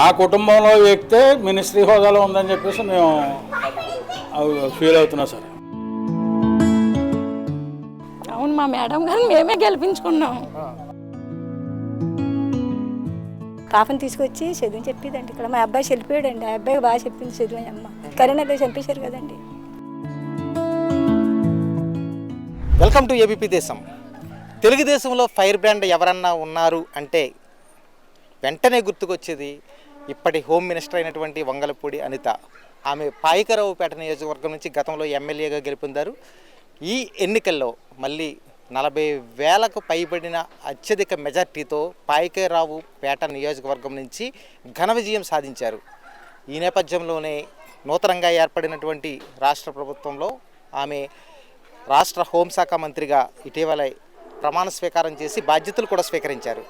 మా కుటుంబంలో వ్యక్తే మినిస్ట్రీ హోదాలో ఉందని చెప్పేసి మేము ఫీల్ అవుతున్నాం సార్. అవును మా మేడం గారిని మేమే గెలిపించుకున్నాం. పాపని తీసుకొచ్చి చదువు చెప్పేదండి. ఇక్కడ మా అబ్బాయి చనిపోయాడండి. ఆ అబ్బాయికి బాగా చెప్పింది చదువు అమ్మ. కరోనాలో చంపేశారు కదండి. వెల్కమ్ టు ఏబీపీ దేశం. తెలుగుదేశంలో ఫైర్ బ్రాండ్ ఎవరన్నా ఉన్నారు అంటే వెంటనే గుర్తుకొచ్చేది ఇప్పటి హోమ్ మినిస్టర్ అయినటువంటి వంగలపూడి అనిత ఆమె పాయికరావుపేట నియోజకవర్గం నుంచి గతంలో ఎమ్మెల్యేగా గెలుపొందారు. ఈ ఎన్నికల్లో మళ్ళీ నలభై వేలకు పైబడిన అత్యధిక మెజార్టీతో పాయికరావు పేట నియోజకవర్గం నుంచి ఘన విజయం సాధించారు. ఈ నేపథ్యంలోనే నూతనంగా ఏర్పడినటువంటి రాష్ట్ర ప్రభుత్వంలో ఆమె రాష్ట్ర హోంశాఖ మంత్రిగా ఇటీవల ప్రమాణ స్వీకారం చేసి బాధ్యతలు కూడా స్వీకరించారు.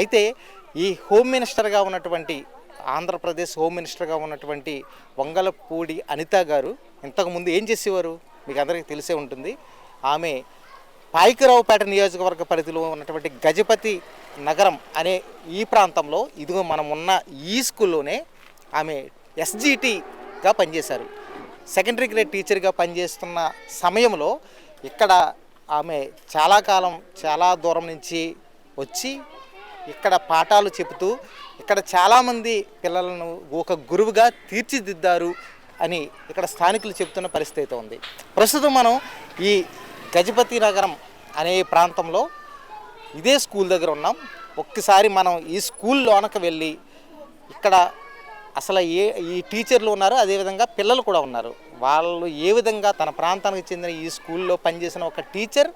అయితే ఈ హోమ్ మినిస్టర్గా ఉన్నటువంటి ఆంధ్రప్రదేశ్ హోమ్ మినిస్టర్గా ఉన్నటువంటి వంగలపూడి అనిత గారు ఇంతకుముందు ఏం చేసేవారు? మీకు అందరికీ తెలిసే ఉంటుంది. ఆమె పాయికరావుపేట నియోజకవర్గ పరిధిలో ఉన్నటువంటి గజపతి నగరం అనే ఈ ప్రాంతంలో ఇదిగో మనం ఉన్న ఈ స్కూల్లోనే ఆమె ఎస్జిటిగా పనిచేశారు. సెకండరీ గ్రేడ్ టీచర్గా పనిచేస్తున్న సమయంలో ఇక్కడ ఆమె చాలా కాలం చాలా దూరం నుంచి వచ్చి ఇక్కడ పాఠాలు చెబుతూ ఇక్కడ చాలామంది పిల్లలను ఒక గురువుగా తీర్చిదిద్దారు అని ఇక్కడ స్థానికులు చెబుతున్న పరిస్థితి అయితే ఉంది. ప్రస్తుతం మనం ఈ గజపతి నగరం అనే ప్రాంతంలో ఇదే స్కూల్ దగ్గర ఉన్నాం. ఒక్కసారి మనం ఈ స్కూల్ లోనకి వెళ్ళి ఇక్కడ అసలు ఏ ఈ టీచర్లు ఉన్నారు అదేవిధంగా పిల్లలు కూడా ఉన్నారు. వాళ్ళు ఏ విధంగా తన ప్రాంతానికి చెందిన ఈ స్కూల్లో పనిచేసిన ఒక టీచర్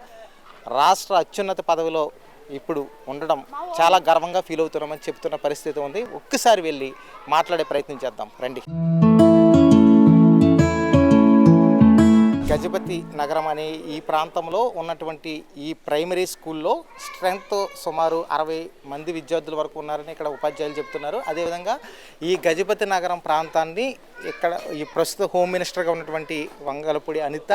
రాష్ట్ర అత్యున్నత పదవిలో ఇప్పుడు ఉండడం చాలా గర్వంగా ఫీల్ అవుతున్నామని చెప్తున్న పరిస్థితి ఉంది. ఒక్కసారి వెళ్ళి మాట్లాడే ప్రయత్నం చేద్దాం. రండి. గజపతి నగరం అనే ఈ ప్రాంతంలో ఉన్నటువంటి ఈ ప్రైమరీ స్కూల్లో స్ట్రెంగ్త్ సుమారు అరవై మంది విద్యార్థుల వరకు ఉన్నారని ఇక్కడ ఉపాధ్యాయులు చెప్తున్నారు. అదేవిధంగా ఈ గజపతి నగరం ప్రాంతాన్ని ఇక్కడ ఈ ప్రస్తుత హోమ్ మినిస్టర్గా ఉన్నటువంటి వంగలపూడి అనిత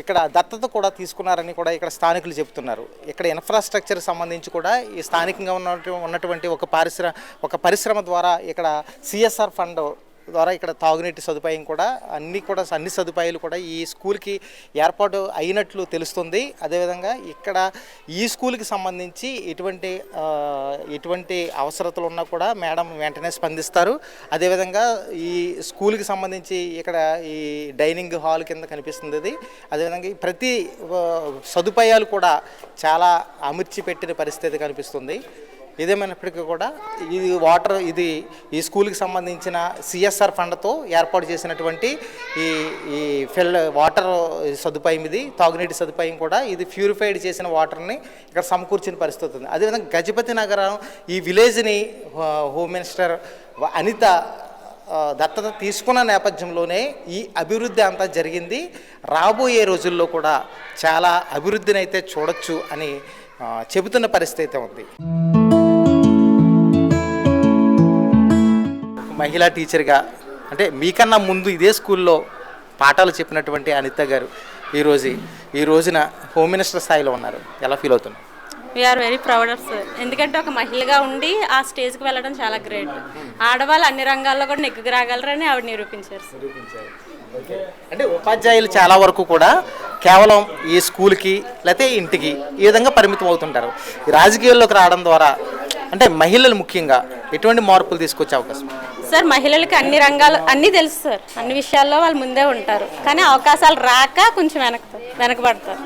ఇక్కడ దత్తత కూడా తీసుకున్నారని కూడా ఇక్కడ స్థానికులు చెబుతున్నారు. ఇక్కడ ఇన్ఫ్రాస్ట్రక్చర్ సంబంధించి కూడా ఈ స్థానికంగా ఉన్నటువంటి ఉన్నటువంటి ఒక పరిశ్రమ ఒక పరిశ్రమ ద్వారా ఇక్కడ సిఎస్ఆర్ ఫండ్ ద్వారా ఇక్కడ తాగునీటి సదుపాయం కూడా అన్ని కూడా అన్ని సదుపాయాలు కూడా ఈ స్కూల్కి ఏర్పాటు అయినట్లు తెలుస్తుంది. అదేవిధంగా ఇక్కడ ఈ స్కూల్కి సంబంధించి ఎటువంటి ఎటువంటి అవసరతలు ఉన్నా కూడా మేడం వెంటనే స్పందిస్తారు. అదేవిధంగా ఈ స్కూల్కి సంబంధించి ఇక్కడ ఈ డైనింగ్ హాల్ కింద కనిపిస్తుంది అది అదేవిధంగా ప్రతి సదుపాయాలు కూడా చాలా అమర్చి పెట్టిన పరిస్థితి కనిపిస్తుంది. ఏదేమైనప్పటికీ కూడా ఇది వాటర్ ఇది ఈ స్కూల్కి సంబంధించిన సిఎస్ఆర్ ఫండ్తో ఏర్పాటు చేసినటువంటి ఈ ఈ ఫిల్ వాటర్ సదుపాయం ఇది తాగునీటి సదుపాయం కూడా ఇది ప్యూరిఫైడ్ చేసిన వాటర్ని ఇక్కడ సమకూర్చిన పరిస్థితి ఉంది. అదేవిధంగా గజపతి నగరం ఈ విలేజ్ని హోమ్ మినిస్టర్ అనిత దత్తత తీసుకున్న నేపథ్యంలోనే ఈ అభివృద్ధి అంతా జరిగింది. రాబోయే రోజుల్లో కూడా చాలా అభివృద్ధిని అయితే చూడొచ్చు అని చెబుతున్న పరిస్థితి అయితే ఉంది. మహిళా టీచర్గా అంటే మీకన్నా ముందు ఇదే స్కూల్లో పాఠాలు చెప్పినటువంటి అనిత గారు ఈరోజు ఈ రోజున హోమ్ మినిస్టర్ స్థాయిలో ఉన్నారు. ఎలా ఫీల్ అవుతున్నారు? We are very proud of sir ఎందుకంటే ఒక మహిళగా ఉండి ఆ స్టేజ్కి వెళ్ళడం చాలా గ్రేట్. ఆడవాళ్ళు అన్ని రంగాల్లో కూడా నెగ్గుకు రాగలరని ఆవిడ నిరూపించారు సార్ అంటే ఉపాధ్యాయులు చాలా వరకు కూడా కేవలం ఈ స్కూల్కి లేకపోతే ఇంటికి ఈ విధంగా పరిమితం అవుతుంటారు. రాజకీయాల్లోకి రావడం ద్వారా అంటే మహిళలు ముఖ్యంగా ఎటువంటి మార్పులు తీసుకొచ్చే అవకాశం? సార్ మహిళలకి అన్ని రంగాలు అన్నీ తెలుసు సార్. అన్ని విషయాల్లో వాళ్ళు ముందే ఉంటారు. కానీ అవకాశాలు రాక కొంచెం వెనక వెనకబడతారు.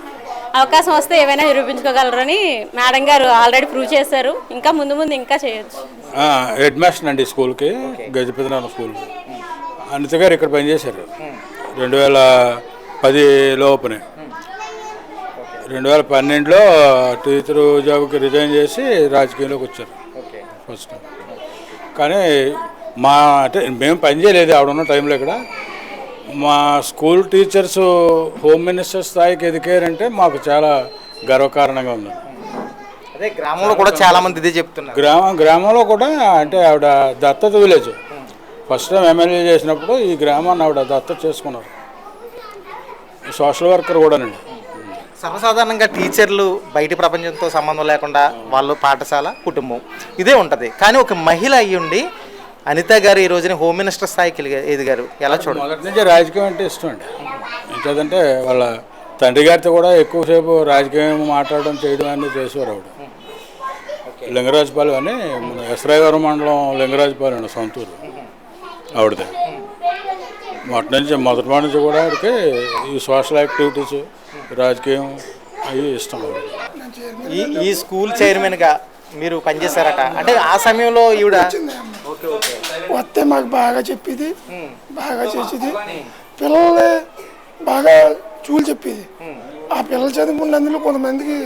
అవకాశం వస్తే ఏవైనా నిరూపించుకోగలరని మేడం గారు ఆల్రెడీ ప్రూవ్ చేశారు. ఇంకా ముందు ముందు ఇంకా చేయొచ్చు. హెడ్ మాస్టర్ అండి స్కూల్కి గజపతినాథ స్కూల్ అనిత గారు ఇక్కడ పనిచేశారు రెండు వేల పది లోపునే రెండు వేల పన్నెండులో టీచర్ జాబ్కి రిజైన్ చేసి రాజకీయంలోకి వచ్చారు. ఫస్ట్. కానీ మా అంటే మేము పని చేయలేదు ఆవిడ ఉన్న టైంలో ఇక్కడ. మా స్కూల్ టీచర్స్ హోమ్ మినిస్టర్ స్థాయికి ఎదిగారంటే మాకు చాలా గర్వకారణంగా ఉంది. అదే గ్రామంలో కూడా చాలా మంది ఇదే చెప్తున్నారు. గ్రామ గ్రామంలో కూడా అంటే ఆవిడ దత్తత విలేజ్. ఫస్ట్ టైం ఎమ్మెల్యే చేసినప్పుడు ఈ గ్రామాన్ని ఆవిడ దత్తత చేసుకున్నారు. సోషల్ వర్కర్ కూడానండి. సర్వసాధారణంగా టీచర్లు బయటి ప్రపంచంతో సంబంధం లేకుండా వాళ్ళు పాఠశాల కుటుంబం. ఇదే ఉంటుంది. కానీ ఒక మహిళ అయ్యుండి అనిత గారు ఈ రోజున హోమ్ మినిస్టర్ స్థాయికి ఎదిగా- ఎదిగారు ఎలా చూడండి మొదటి నుంచి రాజకీయం అంటే ఇష్టం అండి. ఇంకేదంటే వాళ్ళ తండ్రి గారితో కూడా ఎక్కువసేపు రాజకీయం మాట్లాడడం చేయడం అన్నీ చేసేవారు ఆవిడ. లింగరాజపాలెం అని ఎస్రాయవరం మండలం లింగరాజపాలెం అండి సొంతూరు ఆవిడది. మొదటి నుంచి మొదటి మాట నుంచి కూడా ఆవిడకి ఈ సోషల్ యాక్టివిటీస్ రాజకీయం అవి ఇష్టం ఈ ఈ స్కూల్ చైర్మన్గా మీరు పనిచేశారట. అంటే ఆ సమయంలో ఈవిడ వస్తే మాకు బాగా చెప్పేది బాగా చేసేది. పిల్లల్ని బాగా చూలు చెప్పేది. ఆ పిల్లలు చదువుకున్నందులో కొంతమందికి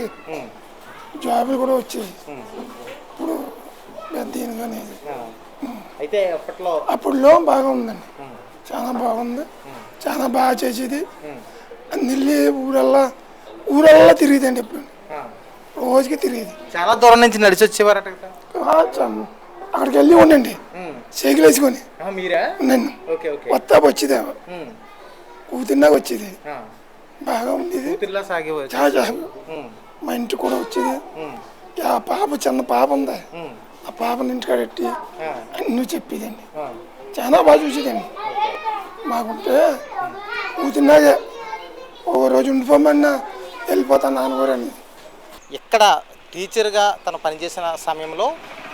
జాబులు కూడా వచ్చాయి ఇప్పుడు పెద్ద అయితే అప్పట్లో అప్పుడులో బాగా ఉందండి చాలా బాగుంది. చాలా బాగా చేసేది. అన్ని ఊరల్లా ఊరల్లా తిరిగేదండి ఎప్పుడు. రోజుకి తిరిగేది. చాలా దూరం నుంచి నడిచి వచ్చేవారట అక్కడికి వెళ్ళి ఉండండి. సైకిల్ వేసుకొని ఆ, మీరా? నన్ను ఓకే ఓకే. వస్తా వచ్చేది కూతురునాక వచ్చేది. బాగా ఉండేది. మా ఇంటికి కూడా వచ్చేది. ఆ పాప చిన్న పాప ఉంది? ఆ పాపని ఇంటికాడ పెట్టి అన్నీ చెప్పేదండి. చాలా బాగా చూసేదండి. మాకుంటే కూతురునాగే ఒక రోజు ఉండిపోమన్నా వెళ్ళిపోతాను నాన్నగారు అనేది ఇక్కడ టీచర్గా తను పనిచేసిన సమయంలో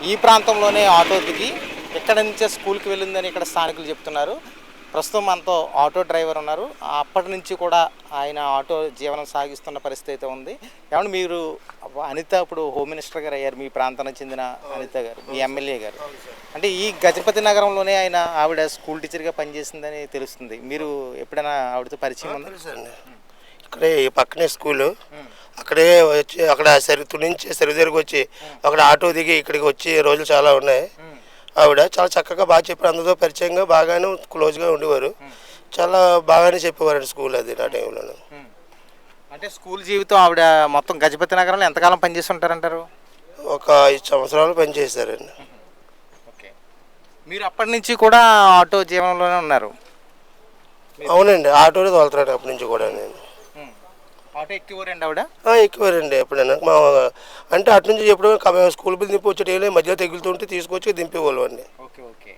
ఈ ప్రాంతంలోనే ఆటో దిగి ఎక్కడ నుంచే స్కూల్కి వెళ్ళిందని ఇక్కడ స్థానికులు చెప్తున్నారు. ప్రస్తుతం మనతో ఆటో డ్రైవర్ ఉన్నారు. అప్పటి నుంచి కూడా ఆయన ఆటో జీవనం సాగిస్తున్న పరిస్థితి అయితే ఉంది. ఏమన్నా మీరు అనిత ఇప్పుడు హోమ్ మినిస్టర్ గారు అయ్యారు మీ ప్రాంతానికి చెందిన అనిత గారు మీ ఎమ్మెల్యే గారు. అంటే ఈ గజపతి నగరంలోనే ఆయన ఆవిడ స్కూల్ టీచర్గా పనిచేసిందని తెలుస్తుంది. మీరు ఎప్పుడైనా ఆవిడతో పరిచయం ఉందా? ఇక్కడే ఈ పక్కనే స్కూలు. అక్కడే వచ్చి అక్కడ సరి నుంచి సరిదిరికి వచ్చి అక్కడ ఆటో దిగి ఇక్కడికి వచ్చి రోజులు చాలా ఉన్నాయి. ఆవిడ చాలా చక్కగా బాగా చెప్పారు. అందరితో పరిచయంగా బాగానే క్లోజ్గా ఉండేవారు. చాలా బాగానే చెప్పేవారండి స్కూల్ అది నా టైంలో అంటే స్కూల్ జీవితం ఆవిడ మొత్తం గజపతి నగరంలో ఎంతకాలం పనిచేసి ఉంటారంటారు ఒక ఐదు సంవత్సరాలు పనిచేశారండి ఓకే. మీరు అప్పటి నుంచి కూడా ఆటో జీవనంలోనే ఉన్నారు. అవునండి ఆటోనే తోలుతున్నాడు అప్పటి నుంచి కూడా నేను. ఆటో ఎక్కివారండి ఆవిడ? ఆ, ఎక్కువారండి ఎప్పుడైనా. మా అంటే అటు నుంచి ఎప్పుడో స్కూల్ బిల్ దింపి వచ్చే మధ్యలో తగులుతుంటే తీసుకొచ్చి దింపేవాళ్ళు అండి. Okay okay.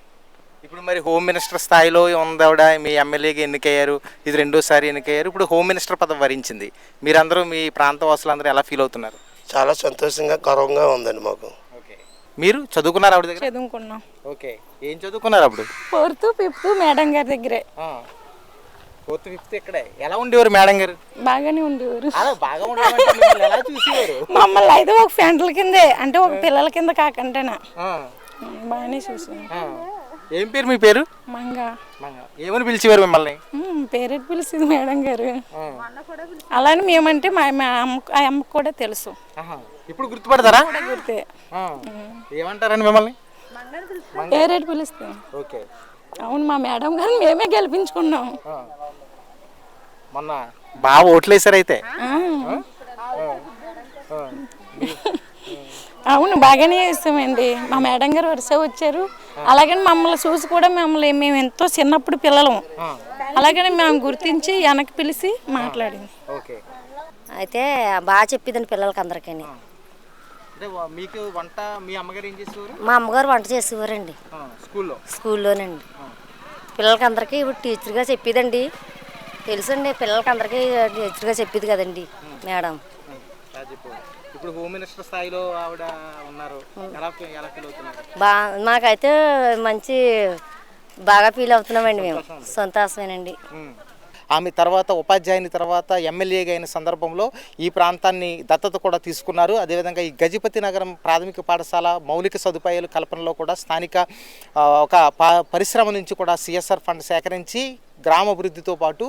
ఇప్పుడు మరి హోమ్ మినిస్టర్ స్థాయిలో ఉంది ఆవిడ మీ ఎమ్మెల్యేగా ఎన్నికయ్యారు ఇది రెండోసారి ఎన్నికయ్యారు. ఇప్పుడు హోమ్ మినిస్టర్ పదవి వరించింది. మీరందరూ మీ ప్రాంత వాసులందరూ ఎలా ఫీల్ అవుతున్నారు? చాలా సంతోషంగా గర్వంగా ఉందండి మాకు. ఓకే. మీరు చదువుకున్నారు ఆవిడ దగ్గర? చదువుకున్నాం. ఓకే. ఏం చదువుకున్నారు అప్పుడు? ఫోర్త్ ఫిఫ్త్ మేడం గారి దగ్గరే. ఫోర్త్ ఫిఫ్త్ ఇక్కడే. ఎలా ఉండేవారు మేడం గారు? బాగానే ఉండేవారు. అలా బాగా మిమ్మల్ని ఎలా చూసేవారు? మమ్మల్ని అయితే ఒక ఫ్రెండ్ల కిందే అంటే ఒక పిల్లల కింద కాకుండానా బాగానే చూసాను. ఏం పేరు మీ పేరు? మంగ. మంగ. ఏమని పిలిచేవారు మిమ్మల్ని? పేరెట్ పిలిచింది మేడం గారు. అలానే మేమంటే మా అమ్మ ఆ అమ్మకు కూడా తెలుసు. ఇప్పుడు గుర్తుపడతారా? గుర్తే. ఏమంటారండి మిమ్మల్ని? పేరెట్ పిలుస్తాం. ఓకే. అవును మా మేడం గారు మేమే గెలిపించుకున్నాం. మొన్న బాగా ఓట్లేసారు అయితే. ఆ. అవును బాగానే చేస్తామండి. మా మేడం గారు వరుస వచ్చారు. అలాగని మమ్మల్ని చూసి కూడా మమ్మల్ని మేము ఎంతో చిన్నప్పుడు పిల్లలం. అలాగని మేము గుర్తించి వెనక్కి పిలిచి మాట్లాడింది. ఓకే. అయితే బాగా చెప్పేదండి పిల్లలకి అందరికీ మీకు వంట మీ అమ్మగారు ఏం చేసేవారు? మా అమ్మగారు వంట చేసేవారండి. ఆ, స్కూల్లో. స్కూల్లోనండి. పిల్లలకి అందరికీ ఇప్పుడు టీచర్గా చెప్పేదండి. తెలుసండి పిల్లలకి అందరికీ టీచర్గా చెప్పేది కదండి మేడం. అది చెప్పు. ఇప్పుడు హోమ్ మినిస్టర్ స్థాయిలో ఆవిడ ఉన్నారు. ఎలా ఫీ- ఎలా ఫీల్ అవుతున్నారు? బా మాకైతే మంచి బాగా ఫీల్ అవుతున్నామండి మేము. సంతోషమేనండి ఆమె తర్వాత ఉపాధ్యాయుని తర్వాత ఎమ్మెల్యేగా అయిన సందర్భంలో ఈ ప్రాంతాన్ని దత్తత కూడా తీసుకున్నారు. అదేవిధంగా ఈ గజపతి నగరం ప్రాథమిక పాఠశాల మౌలిక సదుపాయాల కల్పనలో కూడా స్థానిక ఒక పరిశ్రమ నుంచి కూడా సిఎస్ఆర్ ఫండ్ సేకరించి గ్రామ అభివృద్ధితో పాటు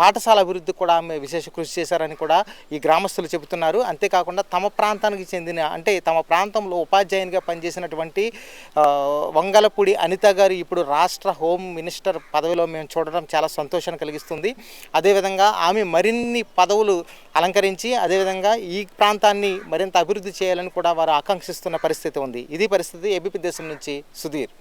పాఠశాల అభివృద్ధికి కూడా ఆమె విశేష కృషి చేశారని కూడా ఈ గ్రామస్తులు చెబుతున్నారు. అంతేకాకుండా తమ ప్రాంతానికి చెందిన అంటే తమ ప్రాంతంలో ఉపాధ్యాయునిగా పనిచేసినటువంటి వంగలపూడి అనిత గారు ఇప్పుడు రాష్ట్ర హోమ్ మినిస్టర్ పదవిలో మేము చూడడం చాలా సంతోషాన్ని కలిగిస్తుంది. అదేవిధంగా ఆమె మరిన్ని పదవులు అలంకరించి అదేవిధంగా ఈ ప్రాంతాన్ని మరింత అభివృద్ధి చేయాలని కూడా వారు ఆకాంక్షిస్తున్న పరిస్థితి ఉంది. ఇది పరిస్థితి ఏబీపీ దేశం నుంచి సుధీర్.